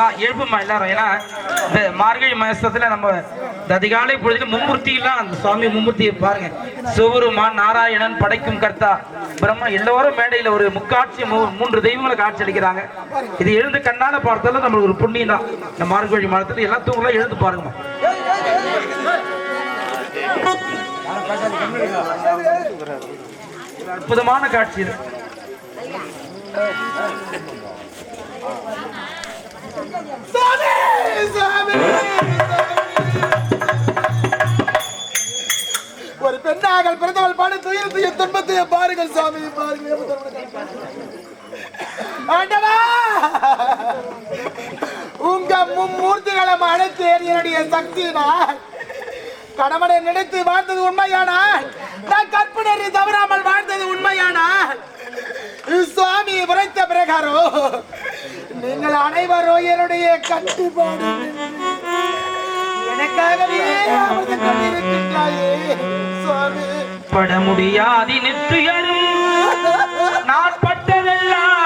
எழுப்புமா எழுப்புமா எல்லாரும் ஏன்னா இந்த மார்கழி மாசத்துல நம்ம ததிகாலை அதிகாலை பொழுதுல மும்மூர்த்திலாம் அந்த சுவாமி மும்மூர்த்தியை பாருங்க. சிவருமான் நாராயணன் படைக்கும் கர்த்தா பிரம்மா எல்லோரும் மேடையில ஒரு முக்காட்சி மூ- மூன்று தெய்வங்களை காட்சி அளிக்கிறாங்க இது எழுந்து கண்ணால பார்த்தாலும் நம்மளுக்கு ஒரு புண்ணியம் தான். இந்த மார்கழி மாதத்துல எல்லா தூங்கலாம் எழுந்து பாருங்கம்மா. அற்புதமான காட்சி இது. ஒரு பெண்ணாக பிறந்தவள் பாடு துயர் துயர் துன்பத்தை பாருங்கள் சாமி பாருங்கள். ஆண்டவா! உங்க மும்மூர்த்திகளை அழைத்து என்னுடைய சக்தியினால் கணவனை நினைத்து வாழ்ந்தது உண்மையானால் நான் கற்பனை தவறாமல் வாழ்ந்தது உண்மையானால் சுவாமி உரைத்த பிரகாரம் நீங்கள் அனைவரும் என்னுடைய கட்டுப்பாடு. எனக்காகவே பட முடியாது நித்துயரும் நான் பட்டதெல்லாம்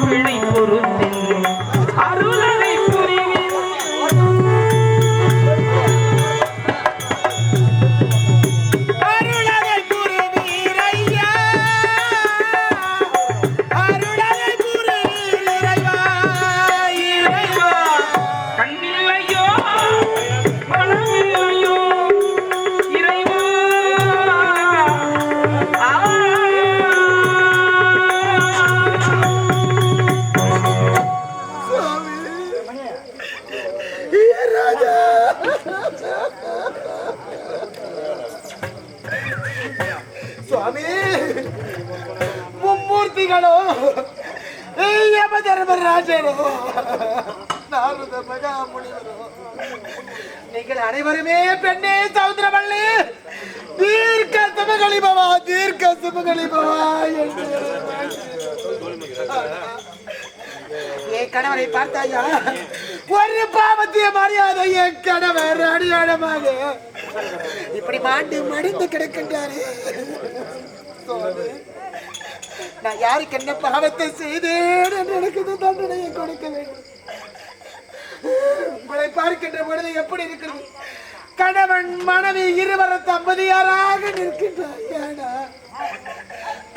செய்தாலும் தர்மராஜனோ நாரத மகாமுனிவரோ. நீங்கள் அனைவருமே பெண்ணே சௌந்தரவள்ளி தீர்க்க சுமகளிபவா தீர்க்க சுமகளிபவா என்று. என் கணவனை பார்த்தாயா? ஒரு பாவத்திய மரியாதை என் கணவர் அடியாடமாக இப்ப இப்படி மாண்டு மடிந்து கிடக்கின்றாரே. நான் யாருக்கு என்ன பாவத்தை செய்தேன் என்று எனக்கு இந்த தண்டனையை கொடுக்க வேண்டும். உங்களை பார்க்கின்ற பொழுது எப்படி இருக்கிறது? கணவன் மனைவி இருவரும் தம்பதியாராக நிற்கின்றார் ஏனா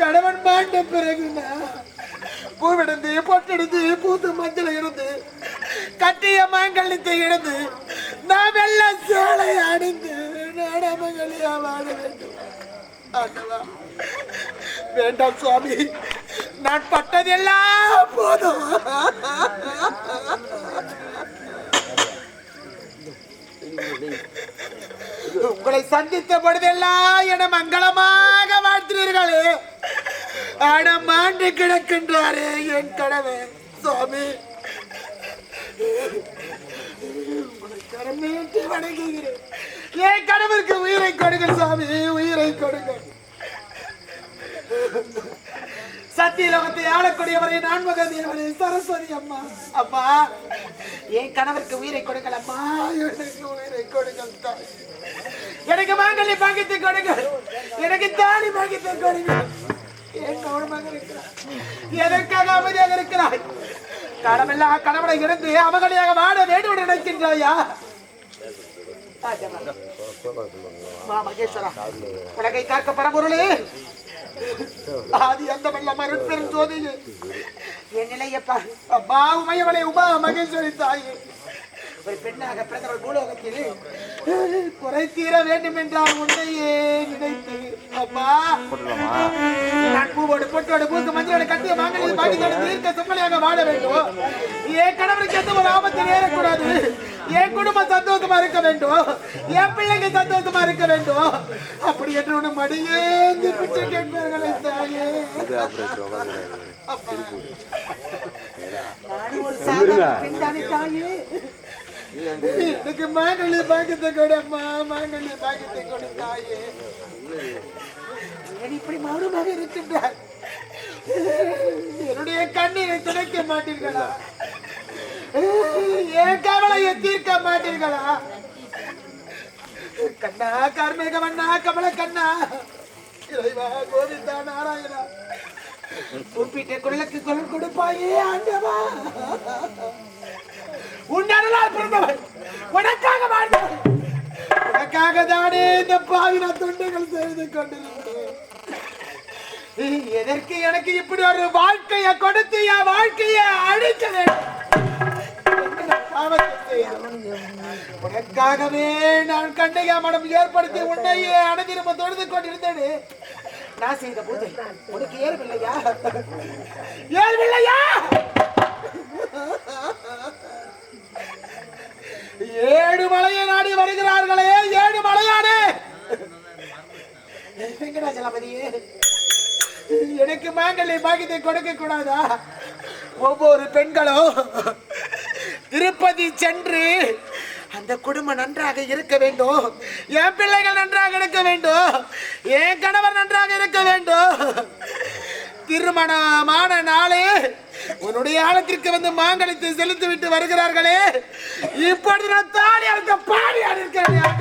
கணவன் மாண்ட பிறகு பூவிடுந்து பொட்டெடுத்து பூத்து மஞ்சள் இருந்து கட்டிய மாங்கல்யத்தை இழந்து நான் வெள்ள சேலை அணிந்து நடமகளியா வாழ வேண்டும். வேண்டாம் சுவாமி. நான் பட்டதெல்லாம் போதும். உங்களை சந்தித்த பொழுதெல்லாம் என மங்களமாக வாழ்த்தினீர்களே ஆடம் ஆண்டு கிடக்கின்றாரே என் கடவே சுவாமி. உங்களை கரமேற்றி வணங்குகிறேன். என் கணவருக்கு உயிரை கொடுங்க சாமி உயிரை கொடுங்க சத்தியலோகத்தை ஆளக்கூடியவரை நான்மக தேவனை சரஸ்வதி அம்மா. அப்பா என் கணவருக்கு உயிரை கொடுங்கள் அம்மா. எனக்கு உயிரை கொடுங்கள் தாய். எனக்கு மாங்கல்ய பாக்கியத்தை கொடுங்க எனக்கு தாலி பாக்கியத்தை கொடுங்க என் கவனமாக இருக்கிறார். எதற்காக அமைதியாக இருக்கிறாய் கடமில்லா கடவுளை இருந்து அவகளையாக வாட வேண்டும் நினைக்கின்றாயா? உலகை காக்க பரம்பொருளே ஆதி அந்த வல்ல மருட்பெரும் ஜோதியே என் நிலையப்பா அம்மா உமையவளே உமா மகேஸ்வரி தாயே ஒரு பெண்ணாக பிறந்தவள் பூலோகத்தில் குறை தீர வேண்டும் என்றால் உன்னையே நினைத்து அம்மா நான் பூவோடு பொட்டோடு பூக்கு மஞ்சளோடு கட்டிய மாங்கல்ய பாக்கியத்தோடு தீர்க்க சும்மலையாக வாழ வேண்டும் என் கணவனுக்கு எந்த ஒரு ஆபத்து நேரக்கூடாது என் குடும்பம் சந்தோஷமா இருக்க வேண்டும். என் பிள்ளைங்க சந்தோஷமா இருக்க வேண்டும். அப்படி என்று உன்னை மடியேந்தி பிச்சை கேட்பார்களே தாயே. எனக்கு மாங்கல்ய பாக்கியத்தை கொடும்மா மாங்கல்ய பாக்கியத்தை கொடு. தாயே. இப்படி மௌனமாக இருக்கின்றார் என்னுடைய கண்ணீரை துடைக்க மாட்டீர்களா? என் கவலையை தீர்க்க மாட்டீர்களா? கண்ணா கார்மேக மண்ணா கமல கண்ணா. இறைவா கோவிந்தா நாராயணா. கூப்பிட்ட குரலுக்கு குரல் கொடுப்பாயே ஆண்டவா. உன் அருளால் பிறந்தவன் உனக்காக வாழ்ந்தவன் உனக்காக தானே இந்த பாவின துண்டுகள் செய்து கொண்டிருந்தேன் எதற்கு எனக்கு இப்படி ஒரு வாழ்க்கையை கொடுத்து என் வாழ்க்கையை அழிக்க வேண்டும்? உனக்காகவே நான் கண்டையா மடம் ஏற்படுத்தி உன்னையே அணுதிரும்ப தொழுது கொண்டிருந்தேன். நான் செய்த பூஜை உனக்கு ஏறவில்லையா ஏறவில்லையா ஏழு மலையை நாடி வருகிறார்களே ஏழு மலையானே. வெங்கடாச்சலபதியே எனக்கு மாங்கல்ய பாக்கியத்தை கொடுக்க கூடாதா? ஒவ்வொரு பெண்களும் திருப்பதி சென்று அந்த குடும்பம் நன்றாக இருக்க வேண்டும். என் பிள்ளைகள் நன்றாக இருக்க வேண்டும். என் கணவர் நன்றாக இருக்க வேண்டும். திருமணமான நாளே உன்னுடைய ஆழத்திற்கு வந்து மாங்கலத்தை செலுத்தி விட்டு வருகிறார்களே. இப்பொழுது நான் தாலி அறுத்த பாடியாக இருக்கிறேன்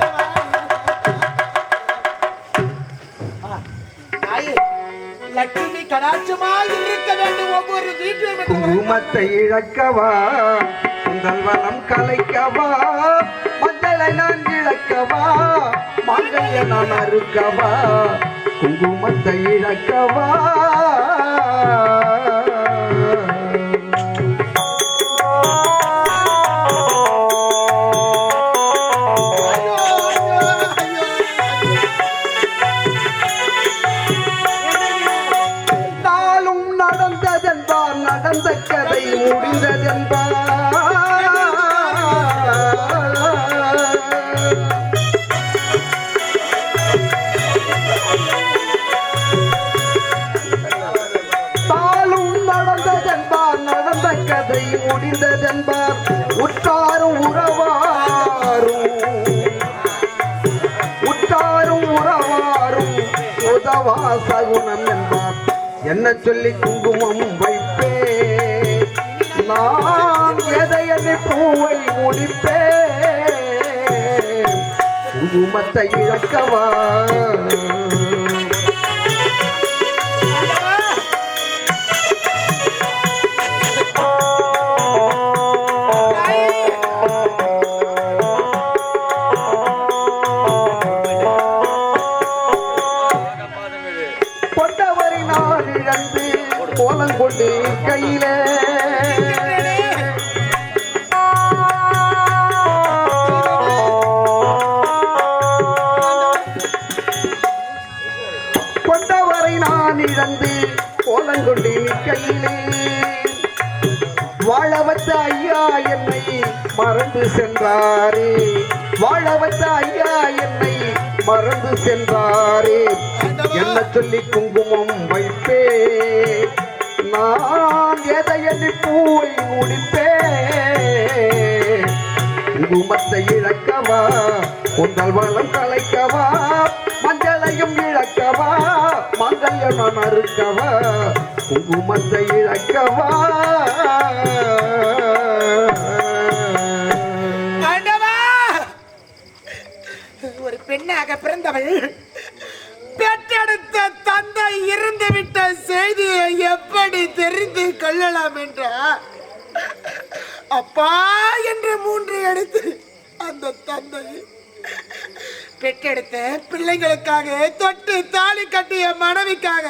லட்சுமி கடாட்சமாய் இருக்க வேண்டும். ஒவ்வொரு வீட்டிலும் குங்குமத்தை இழக்கவா? உங்கள் கலைக்கவா? மக்களை நான் இழக்கவா? மங்கைய நான் அறுக்கவா? குங்குமத்தை இழக்கவா? முடிந்ததென்பார் உற்றாரும் உறவாரும். உற்றாரும் உறவாரும் உதவா சகுனம் என்பார். என்ன சொல்லி குங்குமம் வைப்பே நான் எதை பூவை முடிப்பே குங்குமத்தை இழக்கவா? நான் இழந்து கோலங்கொண்டு கையிலே. வாழவத்த ஐயா என்னை மறந்து சென்றாரே. வாழவத்த ஐயா என்னை மறந்து சென்றாரே. என்ன சொல்லி குங்குமம் வைப்பே நான் எதை பூவை முடிப்பே குங்குமத்தை இழக்கவா? உங்கள் வளம் கலைக்கவா? மஞ்சளையும் மஞ்சள் அறுக்கவா குங்குமத்தை இழக்கவா? ஒரு பெண்ணாக பிறந்தவள் பெற்றெடுத்த தந்தை இறந்து விட்ட செய்தியை எப்படி தெரிந்து கொள்ளலாம் என்றா? அப்பா என்று மூன்று எடுத்து அந்த தந்தை பெற்றெடுத்த பிள்ளைங்களுக்காக தொட்டு தாலி கட்டிய மனைவிக்காக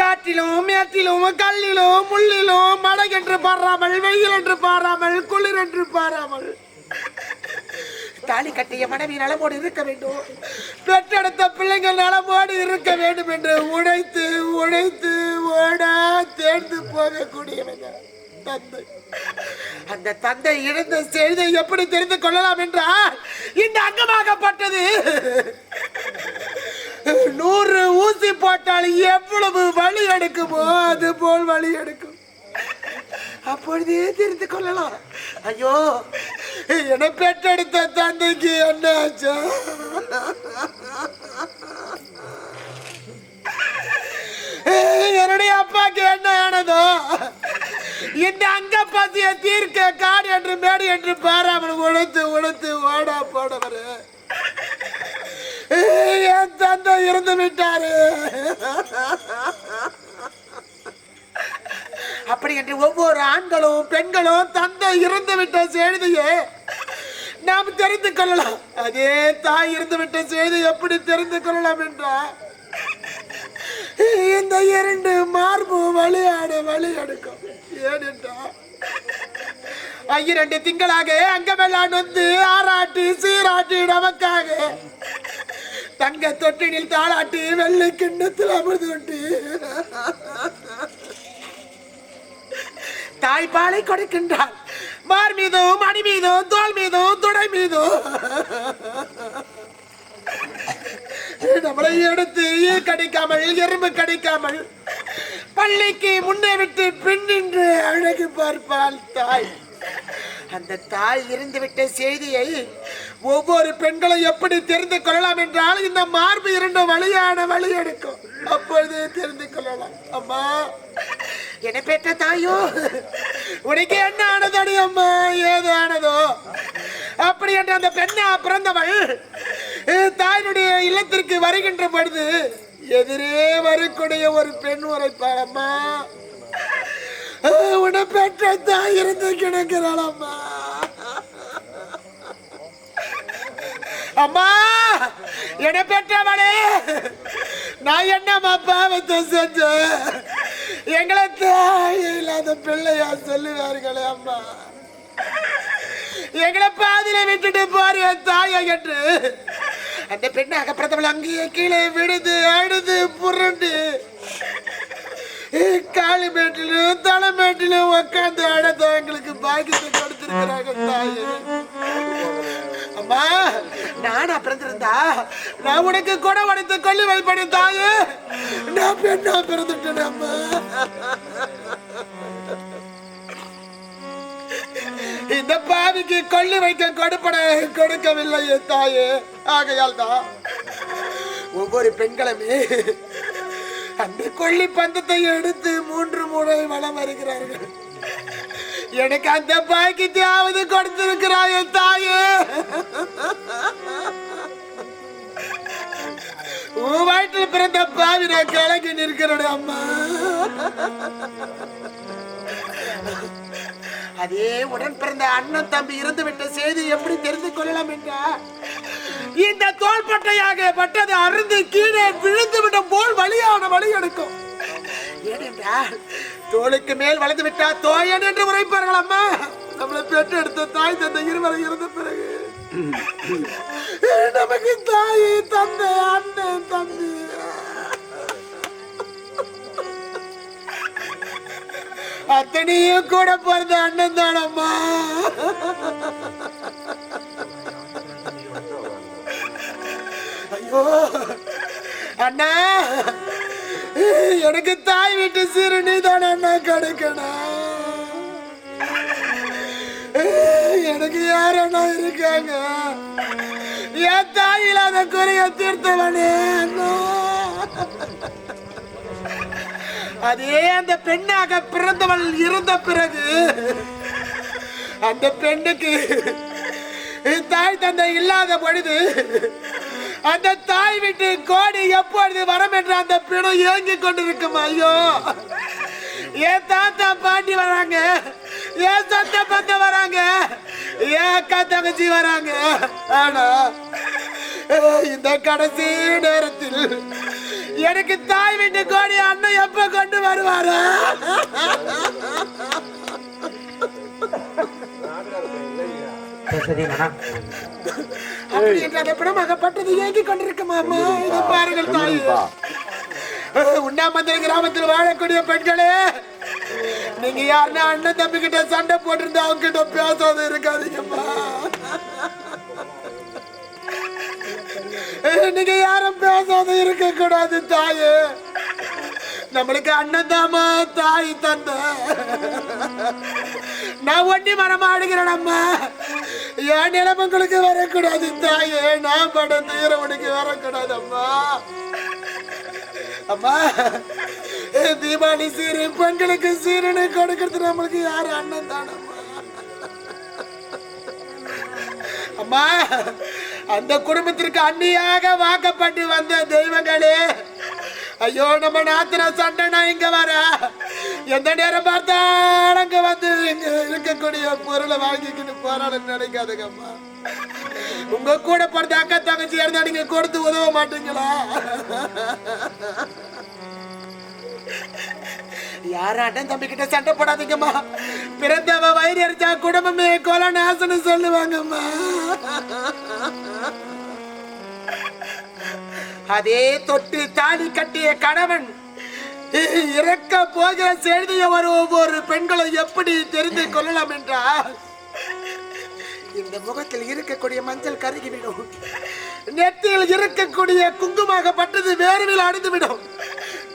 காற்றிலும் மேற்றிலும் கல்லிலும் முள்ளிலும் மழை என்று பாராமல் வெயில் என்று பாராமல் குளிர் என்று பாராமல். தாலி கட்டிய மனைவி நலமோடு இருக்க வேண்டும். பெற்றெடுத்த பிள்ளைகள் நலமோடு இருக்க வேண்டும் என்று உழைத்து உழைத்து ஓடா தேர்ந்து போகக்கூடியவங்க தந்தை. அந்த தந்தை இழந்த செய்தியை எப்படி தெரிந்து கொள்ளலாம் என்றால் இந்த அங்கமாகப்பட்டது. நூறு ஊசி போட்டால் எவ்வளவு வலி எடுக்குமோ அது போல் வலி எடுக்கும். அப்பொழுதே தெரிந்து கொள்ளலாம். ஐயோ என்னை பெற்றெடுத்த தந்தைக்கு என்ன ஆச்சா? என்னுடைய அப்பாக்கு என்ன ஆனதோ? இந்த அங்க பசிய தீர்க்க காடு என்று மேடு என்று பாராமல் உழைத்து உழைத்து ஓடா போடவர். என் தந்தை இருந்து விட்டாரு. அப்படி என்று ஒவ்வொரு ஆண்களும் பெண்களும் தந்தை இருந்து விட்ட செய்தியை நாம் தெரிந்து கொள்ளலாம். அதே தாய் இருந்து விட்ட செய்தி எப்படி தெரிந்து கொள்ளலாம் என்றால் இந்த இரண்டு மார்பு வழியாடு வழி எடுக்கும் ஏனென்றால் இரண்டு திங்களாக அங்கமெல்லாம் வந்து ஆராட்டு சீராட்டி நமக்காக. தங்க தொட்டினில் தாளாட்டி வெள்ளை கிண்ணத்தில் அமர்ந்து கொண்டு தாய்ப்பாலை கொடுக்கின்றார் மார் மீதும் மணி மீதும் தோல் மீதும் துடை மீதும். நம்மளை எடுத்து ஈ கடிக்காமல் எறும்பு கடிக்காமல் பள்ளிக்கு முன்னே விட்டு பின்னின்று அழகு பார்ப்பாள் தாய். அந்த தாய் இருந்துவிட்ட செய்தியை ஒவ்வொரு பெண்களும் எப்படி தெரிந்து கொள்ளலாம் என்றால் இந்த மார்பு இரண்டும் வழியான வழி எடுக்கும். அப்பொழுது தெரிந்து கொள்ளலாம். அம்மா என்னை பெற்ற தாயோ உனக்கு என்ன ஆனதடி அம்மா? ஏது ஆனதோ? அப்படி என்று அந்த பெண்ணா பிறந்தவள் தாயினுடைய இல்லத்திற்கு வருகின்ற பொழுது எதிரே வரக்கூடிய ஒரு பெண் உரைப்பாளம்மா. அம்மா அஹ், பெற்ற தாய் இருந்து கிடக்கிறாள் அம்மா அம்மா என்னை பெற்றவளே நான் என்னம்மா பாவத்தை செஞ்சேன்? எங்களை தாய் இல்லாத பிள்ளையா சொல்லுவார்களே அம்மா. எங்களை பாதியில விட்டுட்டு போறிய தாயை என்று அந்த பெண்ணை அகப்படுத்தவள் அங்கேயே கீழே விடுது அழுது புரண்டு. காளி மேட்டிலும் தலை மேட்டிலும் உட்காந்து அழுத எங்களுக்கு பாக்கியத்தை கொடுத்திருக்கிறாங்க தாயே. அம்மா நானா பிறந்திருந்தா நான் உனக்கு கூட உடைத்து கொல்லி வைப்படி தாயே. நான் பெண்ணா பிறந்துட்டேன் அம்மா. இந்த பாவிக்கு கொல்லி வைக்க கொடுப்பட கொடுக்கவில்லை தாயே. ஆகையால் தான் ஒவ்வொரு பெண்களுமே அந்த கொல்லி பந்தத்தை எடுத்து மூன்று முறை வலம் வருகிறார்கள். எனக்கு அந்த பாக்கியத்தையாவது கொடுத்திருக்கிறாய் என் தாயே. உன் வயிற்றில் பிறந்த பாவி நான் கலங்கி அம்மா. அதே உடன் பிறந்த அண்ணன் தம்பி இருந்து விட்ட செய்தி எப்படி தெரிந்து கொள்ளலாம் என்றா இந்த தோள்பட்டையாக பட்டது அருந்து கீழே விழுந்து விடும் போல் வழியான வழி எடுக்கும். ஏனென்றால் தோளுக்கு மேல் வளர்ந்து விட்டா தோயன் என்று உரைப்பார்கள் அம்மா. நம்மளை பெற்று எடுத்த தாய் தந்தை இருவரை இருந்த பிறகு. நமக்கு தாய் தந்தை அண்ணன் தம்பி. அத்தனையும் கூட பிறந்த அண்ணன் தானம்மா. அண்ணா எனக்கு தாய் வீட்டு சீரு நீ அண்ணா கிடைக்கணும். எனக்கு யார் அண்ணா இருக்காங்க? என் தாய் இல்லாத குறைய தீர்த்தவனே அதே அந்த பெண்ணாக பிறந்தவள் இருந்த பிறகு அந்த பெண்ணுக்கு தாய் தந்தை இல்லாத பொழுது அந்த தாய் வீட்டு கோடி எப்பொழுது வரம் என்று அந்த பிணம் இயங்கிக் கொண்டிருக்கும்? ஐயோ. ஏன் தாத்தா பாட்டி வராங்க. ஏன் சொந்த பத்த வராங்க. ஏன் அக்கா தங்கச்சி வராங்க. ஆனா இந்த கடைசி நேரத்தில் எனக்கு தாய் வீட்டு கோடி அண்ணன் எப்ப கொண்டு வருவாரு? பேசுறீங்க அப்படி என்று அந்த பிணமாகப்பட்டது ஏங்கிக் கொண்டிருக்கும் அம்மா. இதை பாருங்கள் தாய். உண்ணாமந்திர கிராமத்தில் வாழக்கூடிய பெண்களே நீங்க யாருன்னா அண்ணன் தம்பி கிட்ட சண்டை போட்டிருந்தா அவங்க கிட்ட பேசாத இருக்காதீங்கம்மா. நீங்க யாரும் பேசாத இருக்க கூடாது தாயே. நம்மளுக்கு அண்ணன் தாமா தாய் தந்த. நான் ஒண்டி மரமா அழுகிறேன் அம்மா. என் நிலமங்களுக்கு வரக்கூடாது தாயே. நான் பட தீரவனுக்கு வரக்கூடாது அம்மா. அம்மா தீபாவளி சீரு பெண்களுக்கு சீருன்னு கொடுக்கறது நம்மளுக்கு யாரு அண்ணன் தானம்மா அம்மா? அந்த குடும்பத்திற்கு அண்ணியாக வாக்கப்பட்டு வந்த தெய்வங்களே ஐயோ நம்ம நாத்திர சண்டைனா இங்க வர? எந்த நேரம் பார்த்தாலும் அங்க வந்து இருக்கக்கூடிய பொருளை வாங்கிக்கிட்டு போறான்னு நினைக்காதுங்கம்மா. உங்க கூட பிறந்த அக்கா தங்கச்சி இருந்தா நீங்க கொடுத்து உதவ மாட்டீங்களா? யாரும் அண்ணன் தம்பி கிட்ட சண்டை போடாதீங்கம்மா. பிறந்தவ வயிறு எரிச்சா குடும்பமே கொலை நாசனம் சொல்லுவாங்கம்மா. அதே தொட்டு தாலி கட்டிய கணவன் இறக்க போகிற செய்தியை ஒரு ஒவ்வொரு பெண்களை எப்படி தெரிந்து கொள்ளலாம் என்றால் இந்த முகத்தில் இருக்கக்கூடிய மஞ்சள் கருகிவிடும். நெத்தியில் இருக்கக்கூடிய குங்குமாகப்பட்டது வேர்வில் அடிந்துவிடும்.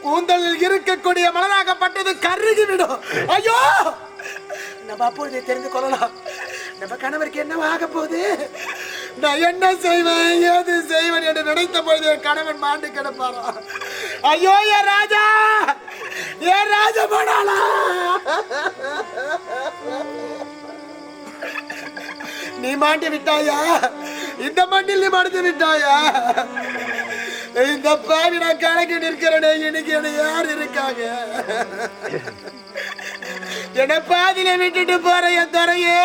கூந்தலில் இருக்கக்கூடிய மலராகப்பட்டது கருகிவிடும். ஐயோ! நம்ம அப்பொழுது தெரிந்து கொள்ளலாம். நம்ம கணவருக்கு என்ன ஆக போகுது? நான் என்ன செய்வேன் ஏது செய்வேன் என்று நினைத்த பொழுது என் கணவன் மாண்டு கிடப்பாரா ஐயோ ஏ ராஜா! ஏ ராஜா போனாலா நீ மாட்டி விட்டாயா? இந்த மண்ணில் நீ மடித்து விட்டாயா? இந்த பாவி நான் கணக்கு நிற்கிறேனே இன்னைக்கு என்ன யார் இருக்காங்க? என்ன பாதியில விட்டுட்டு போற என் துறையே.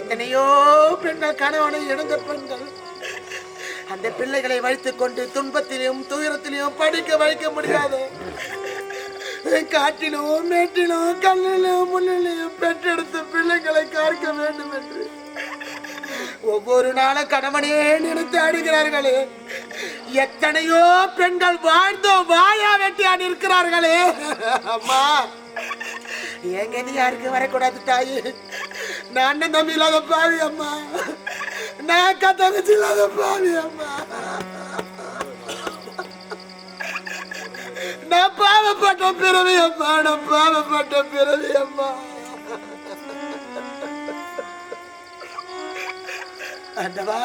எத்தனையோ பெண்கள் கணவனை இழந்த பெண்கள் அந்த பிள்ளைகளை வைத்துக் கொண்டு துன்பத்திலும் துயரத்திலையும் படிக்க வைக்க முடியாது. காட்டிலும் மேட்டிலும் கல்லிலும் முள்ளிலும் பெற்றெடுத்த பிள்ளைகளை காக்க வேண்டும் என்று. ஒவ்வொரு நாளும் கணவனையே நினைத்து ஆடுகிறார்களே எத்தனையோ பெண்கள் வாழ்ந்தோ வாயா வெட்டியான் இருக்கிறார்களே அம்மா எங்க நீ யாருக்கு வரக்கூடாது தாயி? நான் தம்பி இல்லாத பாவி அம்மா. நான் அக்கா தங்கச்சி இல்லாத பாவி நான் பாவப்பட்ட பிறவி அம்மா நான் பாவப்பட்ட பிறவி அம்மா. அண்டவா.